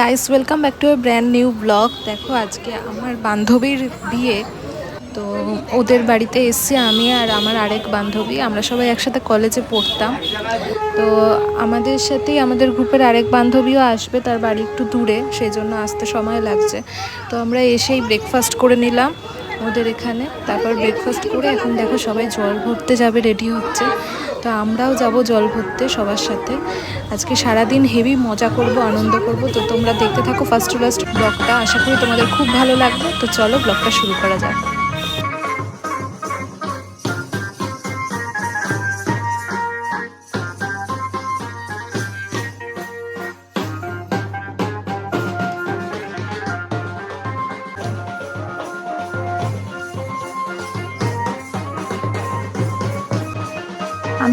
Guys welcome back to brand new blog দেখো, আজকে আমার বান্ধবীর বিয়ে। তো ওদের বাড়িতে এসছি আমি আর আমার আরেক বান্ধবী। আমরা সবাই একসাথে কলেজে পড়তাম। তো আমাদের সাথেই আমাদের গ্রুপের আরেক বান্ধবীও আসবে, তার বাড়ি একটু দূরে, সেই জন্য আসতে সময় লাগছে। তো আমরা এসেই ব্রেকফাস্ট করে নিলাম। ওদের এখানে। তারপর ব্রেকফাস্ট করে এখন দেখো সবাই জল ভরতে যাবে রেডি হচ্ছে। তো আমরাও যাব জল ভরতে সবার সাথে। আজকে সারাদিন হেভি মজা করব, আনন্দ করব। তো তোমরা দেখতে থাকো ফার্স্ট টু লাস্ট ব্লগটা আশা করি তোমাদের খুব ভালো লাগবে। তো চলো ব্লগটা শুরু করা যাক।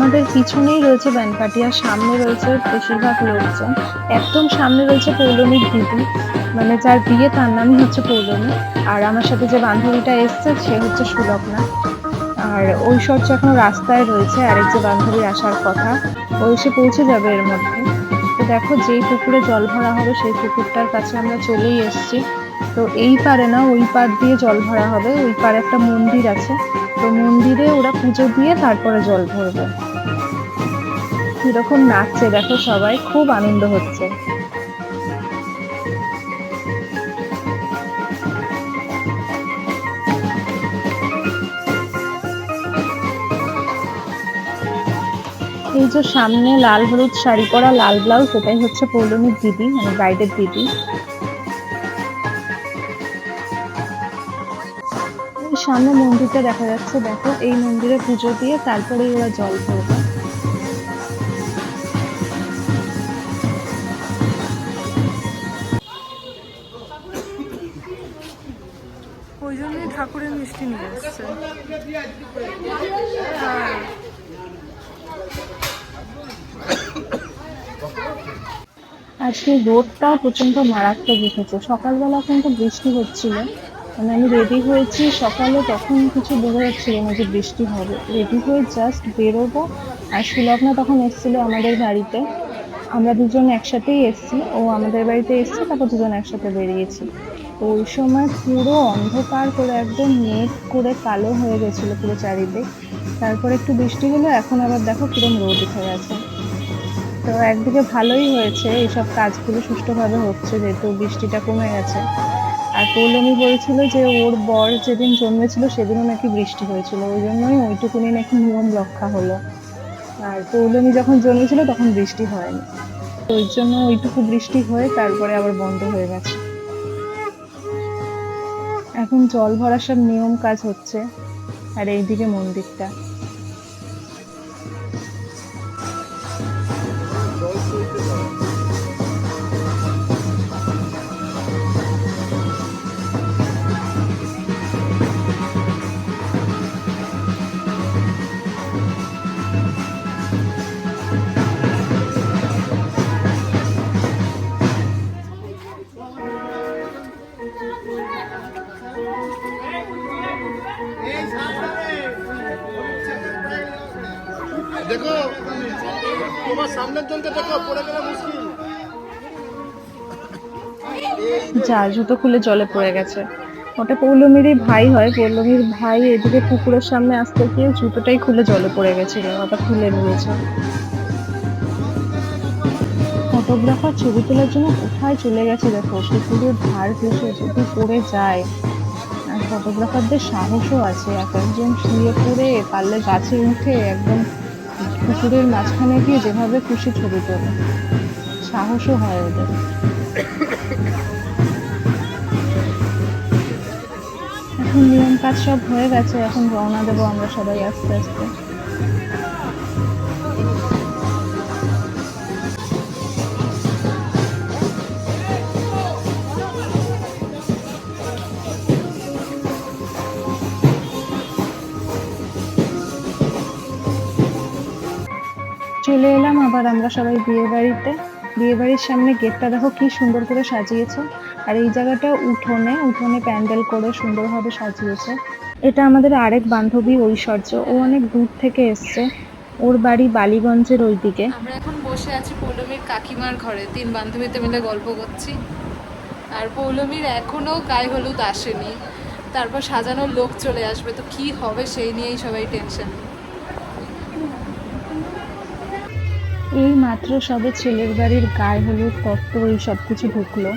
আমাদের পিছনেই রয়েছে ব্যানপাটি আর সামনে রয়েছে বেশিরভাগ লোকজন। একদম সামনে রয়েছে পৌলমীর দিদি মানে যার বিয়ে তার নামই হচ্ছে পৌলমী। আর আমার সাথে যে বান্ধবীটা এসছে, সে হচ্ছে সুলগ্না। আর ওই ঐশ্বর্য এখন রাস্তায় রয়েছে, আরেক যে বান্ধবীর আসার কথা, ও এসে পৌঁছে যাবে এর মধ্যে। তো দেখো, যেই পুকুরে জল ভরা হবে, সেই পুকুরটার কাছে আমরা চলেই এসেছি। তো এই পারে না, ওই পার দিয়ে জল ভরা হবে। ওই পারে একটা মন্দির আছে। তো মন্দিরে ওরা পুজো দিয়ে তারপরে জল ভরবে। কীরকম নাচছে, দেখো সবাই, খুব আনন্দ হচ্ছে। এই যে সামনে লাল হলুদ শাড়ি পরা লাল ব্লাউজ, এটাই হচ্ছে পৌলমীর দিদি মানে ব্রাইডের দিদি। সামনে মন্দিরটা দেখা যাচ্ছে, দেখো, এই মন্দিরে পুজো দিয়ে তারপরেই ওরা জল ভরবে ওই জন্যই ঠাকুরের মিষ্টি নিয়ে এসছে। আজকে রোদটা প্রচণ্ড মারাত্মক উঠেছে। সকালবেলা কিন্তু বৃষ্টি হচ্ছিল। মানে আমি রেডি হয়েছি। সকালে তখন কিছু বোঝা যাচ্ছিল না যে বৃষ্টি হবে। রেডি হয়ে জাস্ট বেরোবো। আর সুলগ্না তখন এসেছিল আমাদের বাড়িতে। আমরা দুজন একসাথেই এসেছি। ও আমাদের বাড়িতে এসছে, তারপর দুজন একসাথে বেরিয়েছি। ওই সময় পুরো অন্ধকার করে একদম মেঘ করে কালো হয়ে গেছিল পুরো চারিদিক। তারপরে একটু বৃষ্টি হলো, এখন আবার দেখো কিরম রোদ উঠে গেছে। তো একদিকে ভালোই হয়েছে, এইসব কাজগুলো সুষ্ঠুভাবে হচ্ছে যেহেতু বৃষ্টিটা কমে গেছে। আর পৌলমী বলছিল যে ওর বর যেদিন জন্মেছিল সেদিনও নাকি বৃষ্টি হয়েছিল, ওই জন্যই ওইটুকুনি নাকি নিয়ম রক্ষা হলো। আর পৌলমী যখন জন্মেছিল তখন বৃষ্টি হয়নি। তো ওই জন্য ওইটুকু বৃষ্টি হয়ে তারপরে আবার বন্ধ হয়ে গেছে। জল ভরার সব নিয়ম কাজ হচ্ছে। আর এইদিকে মন্দিরটা। দেখো, তোমার সামনের জনকে দেখো, পড়ে গেলে মুশকিল। যা জুতো খুলে জলে পড়ে গেছে। ওটা পৌলমীরই ভাই হয়। পৌলমীর ভাই এদিকে পুকুরের সামনে আসতে গিয়ে জুতোটাই খুলে জলে পড়ে গেছিল ওটা খুলে নিয়েছে। ফটোগ্রাফার ছবি তোলার জন্য কোথায় চলে গেছে দেখো পুকুরের ধার ঘেসে যদি পড়ে যায়। আর ফটোগ্রাফারদের সাহসও আছে, এক একজন শুয়ে পড়ে পারলে গাছে উঠে একদম পুকুরের মাঝখানে গিয়ে যেভাবে খুশি ছবি তোলে, সাহসও হয় ওদের। এখন নিয়ম কাজ সব হয়ে গেছে, এখন রওনা দেবো আমরা সবাই আস্তে আস্তে। চলে এলাম, আবার আমরা সবাই বিয়ে বাড়িতে বিয়ে বাড়ির সামনে গেটটা দেখো কি সুন্দর করে সাজিয়েছে। আর এই জায়গাটা উঠোনে উঠোনে প্যান্ডেল করে সুন্দরভাবে সাজিয়েছে। এটা আমাদের আরেক বান্ধবী ঐশ্বর্য, ও অনেক দূর থেকে এসছে। ওর বাড়ি বালিগঞ্জের ওইদিকে। আমরা এখন বসে আছি পৌলমীর কাকিমার ঘরে। তিন বান্ধবীতে মিলে গল্প করছি। আর পৌলমীর এখনও গায়ে হলুদ আসেনি। তারপর সাজানোর লোক চলে আসবে। তো কি হবে সেই নিয়েই সবাই টেনশন এই মাত্র সবে ছেলের বাড়ির গায়ে হলুদ তত্ত্ব এই সব কিছু ঢুকলো।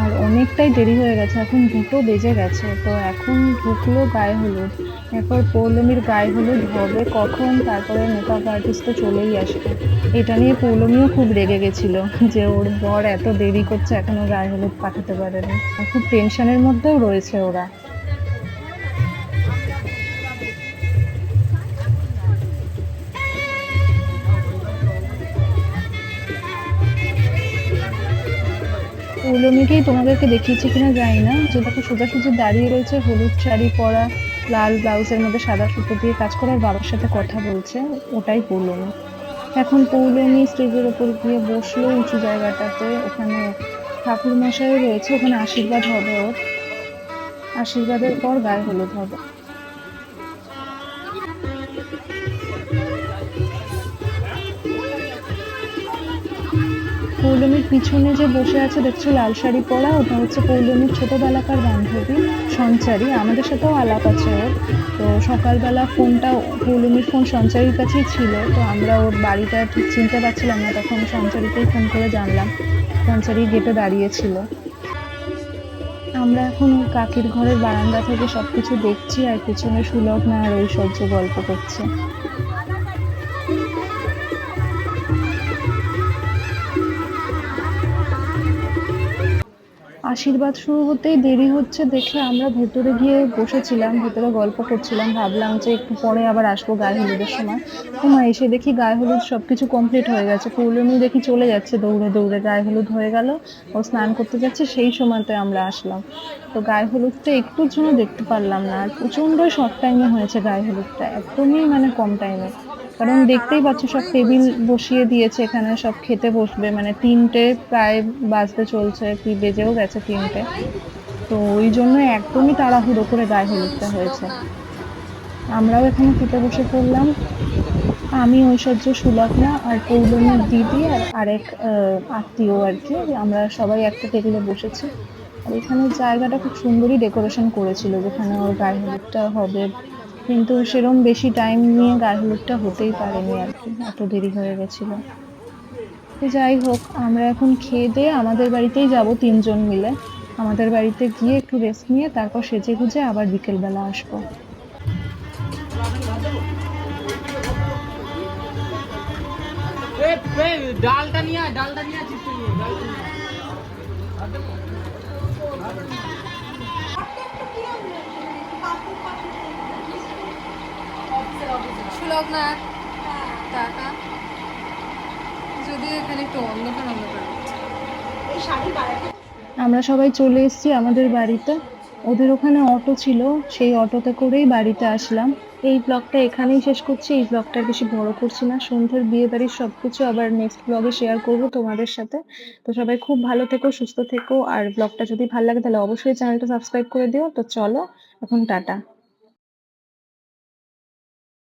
আর অনেকটাই দেরি হয়ে গেছে, এখন দুটো বেজে গেছে, তো এখন ঢুকলো গায়ে হলুদ। এরপর পৌলমীর গায়ে হলুদ হবে কখন, তারপরে মেকআপ আর্টিস্ট তো চলেই আসবে। এটা নিয়ে পৌলমীও খুব রেগে গেছিল যে ওর বর এত দেরি করছে এখনও গায়ে হলুদ পাঠাতে পারেনি। খুব টেনশনের মধ্যেও রয়েছে ওরা। পৌলমীকেই তোমাদেরকে দেখিয়েছি কিনা জানি না। যে দেখো সোজাসুজি দাঁড়িয়ে রয়েছে হলুদ শাড়ি পরা, লাল ব্লাউজের মধ্যে সাদা সুতো দিয়ে কাজ করার বাবার সাথে কথা বলছে, ওটাই পৌলমী এখন পৌলমী স্টেজের ওপর গিয়ে বসল উঁচু জায়গাটাতে, ওখানে ঠাকুর মশাই রয়েছে, ওখানে আশীর্বাদ হবে ওর। আশীর্বাদের পর গায়ে হলুদ হবে। পৌলমীর পিছনে যে বসে আছে, দেখছ লাল শাড়ি পরা, ওটা হচ্ছে পৌলমীর ছোটবেলাকার বান্ধবী সঞ্চারী। আমাদের সাথেও আলাপ আছে ওর। তো সকালবেলা ফোনটা, পৌলমীর ফোন সঞ্চারীর কাছেই ছিল। তো আমরা ওর বাড়িটা ঠিক চিনতে পারছিলাম না, তখন সঞ্চারীকেই ফোন করে জানলাম। সঞ্চারী গেটে দাঁড়িয়েছিল আমরা এখন কাকির ঘরের বারান্দা থেকে সবকিছু দেখছি আর পিছনে সুলগ্না আর ঐশ্বর্য গল্প করছে। আশীর্বাদ শুরু হতেই দেরি হচ্ছে দেখে আমরা ভেতরে গিয়ে বসেছিলাম, ভেতরে গল্প করছিলাম, ভাবলাম যে একটু পরে আবার আসব গায়ে হলুদের সময়। মা এসে দেখি গায়ে হলুদ সব কিছু কমপ্লিট হয়ে গেছে। পৌলমী দেখি চলে যাচ্ছে দৌড়ে দৌড়ে, গায়ে হলুদ হয়ে গেল। ও স্নান করতে যাচ্ছে, সেই সময়তে আমরা আসলাম। তো গায়ে হলুদটা একটুর জন্য দেখতে পারলাম না, আর প্রচণ্ডই শর্ট টাইমে হয়েছে গায়ে হলুদটা, একদমই মানে কম টাইমে কারণ দেখতেই পাচ্ছ সব টেবিল বসিয়ে দিয়েছে, এখানে সব খেতে বসবে। মানে তিনটে প্রায় বাজতে চলছে, কি বেজেও গেছে তিনটে। তো ওই জন্য একদমই তাড়াহুড়ো করে গায়ে হলুদটা হয়েছে। আমরাও এখানে খেতে বসে পড়লাম। আমি ঐশ্বর্য সুলগ্না আর পৌলমীর দিদি আর আরেক আত্মীয় আর কি, আমরা সবাই একটা টেবিলে বসেছি। আর এখানে জায়গাটা খুব সুন্দরই ডেকোরেশন করেছিল, যেখানে ওর গায়ে হলুদটা হবে। কিন্তু সেরম বেশি টাইম নিয়ে গায়ে হতেই পারেনি আর কি, এত দেরি হয়ে গেছিল। যাই হোক, আমরা এখন খেয়ে দিয়ে আমাদের বাড়িতেই যাব তিনজন মিলে। আমাদের বাড়িতে গিয়ে একটু রেস্ট নিয়ে তারপর সেজে গুজে আবার বিকেলবেলা আসব। ডালটা নিয়ে ডালটা নিয়ে সুলগ্না টাকা যদি এখানে একটু অন্ধকার অন্ধকার। আমরা সবাই চলে এসেছি আমাদের বাড়িতে। ওদের ওখানে অটো ছিল সেই অটোতে করেই বাড়িতে আসলাম। এই ব্লগটা এখানেই শেষ করছি। এই ব্লগটা বেশি বড় করছি না। সন্ধ্যের বিয়ে বাড়ির সবকিছু আবার নেক্সট ব্লগে শেয়ার করব তোমাদের সাথে। তো সবাই খুব ভালো থেকো সুস্থ থেকো। আর ব্লগটা যদি ভালো লাগে তাহলে অবশ্যই চ্যানেলটা সাবস্ক্রাইব করে দিও। তো চলো এখন টাটা।